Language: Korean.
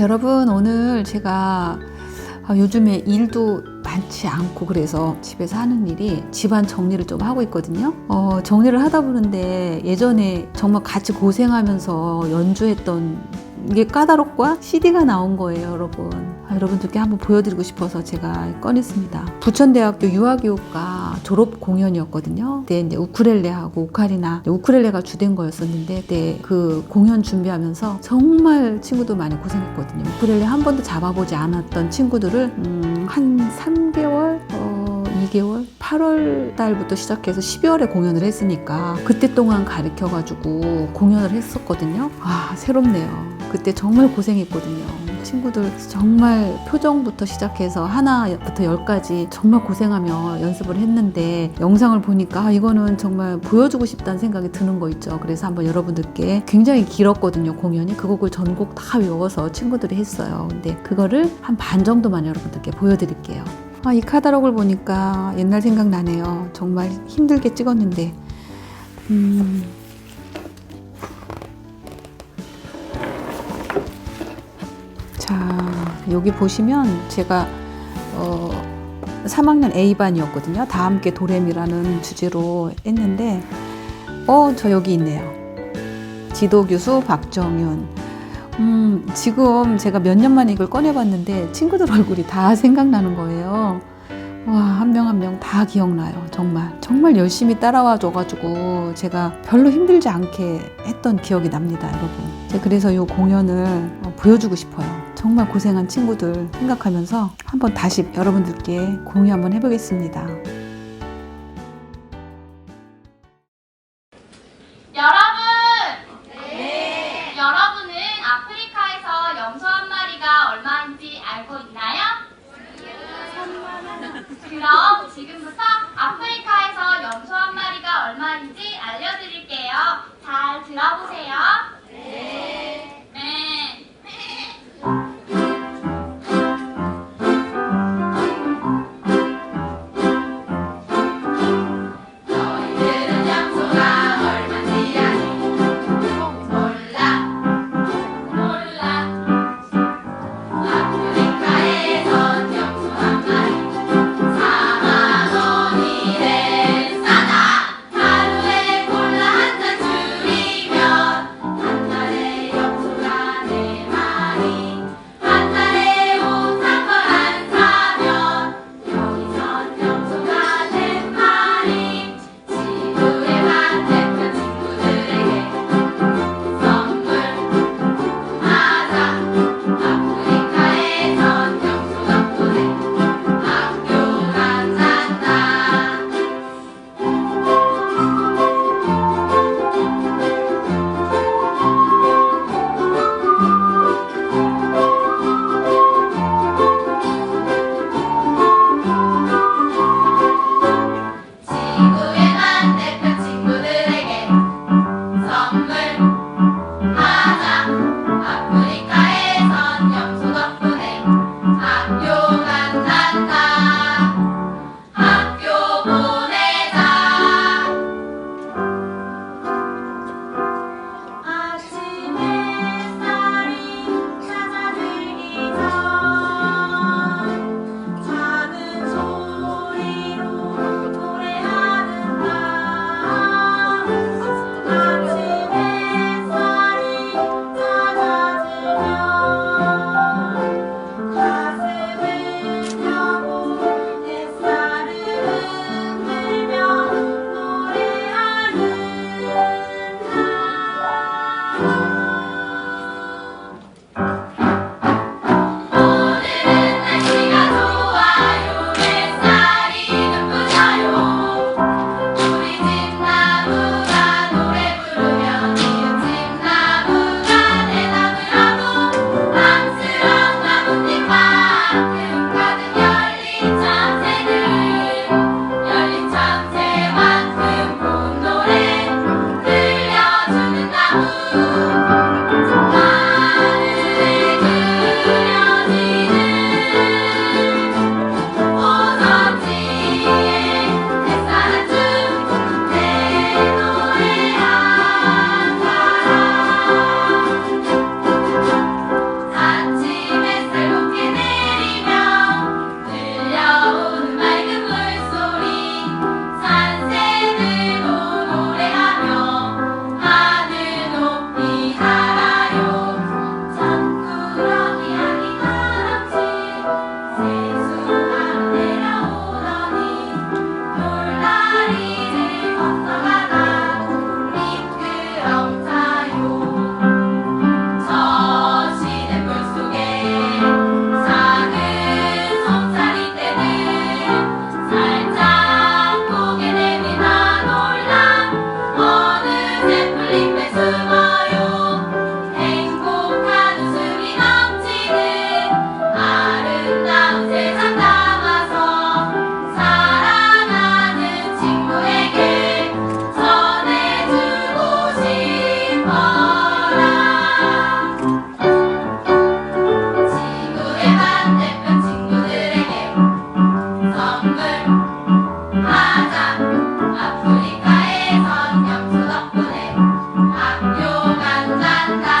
여러분 오늘 제가 아, 요즘에 일도 많지 않고 그래서 집에서 하는 일이 집안 정리를 좀 하고 있거든요. 어, 정리를 하다 보는데 예전에 정말 같이 고생하면서 연주했던 이게 까다롭과 CD가 나온 거예요, 여러분. 아, 여러분들께 한번 보여드리고 싶어서 제가 꺼냈습니다. 부천대학교 유아교육과 졸업 공연이었거든요. 그때 이제 우쿨렐레하고 오카리나, 우쿨렐레가 주된 거였었는데, 그때 그 공연 준비하면서 정말 친구들 많이 고생했거든요. 우쿨렐레 한 번도 잡아보지 않았던 친구들을 음, 한 3개월, 어, 2개월, 8월 달부터 시작해서 12월에 공연을 했으니까 그때 동안 가르쳐가지고 공연을 했었거든요. 아, 새롭네요. 그때 정말 고생했거든요. 친구들 정말 표정부터 시작해서 하나부터 열까지 정말 고생하며 연습을 했는데 영상을 보니까 아, 이거는 정말 보여주고 싶다는 생각이 드는 거 있죠. 그래서 한번 여러분들께 굉장히 길었거든요. 공연이 그 곡을 전곡 다 외워서 친구들이 했어요. 근데 그거를 한 반 정도만 여러분들께 보여드릴게요. 아, 이 카다록을 보니까 옛날 생각나네요. 정말 힘들게 찍었는데. 음. 자, 여기 보시면 제가 어, 3학년 A반이었거든요. 다 함께 도레미라는 주제로 했는데, 어, 저 여기 있네요. 지도교수 박정윤. 음, 지금 제가 몇 년 만에 이걸 꺼내봤는데 친구들 얼굴이 다 생각나는 거예요. 와, 한 명 한 명 다 기억나요. 정말. 정말 열심히 따라와 줘가지고 제가 별로 힘들지 않게 했던 기억이 납니다, 여러분. 그래서 이 공연을 어, 보여주고 싶어요. 정말 고생한 친구들 생각하면서 한번 다시 여러분들께 공유 한번 해보겠습니다. 여러분! 여러분은 아프리카에서 염소 한 마리가 얼마인지 알고 있나요? 그럼 지금부터 아프리카에서 염소 한 마리가 얼마인지 알려드릴게요. 잘 들어보세요. Thank you. Santa.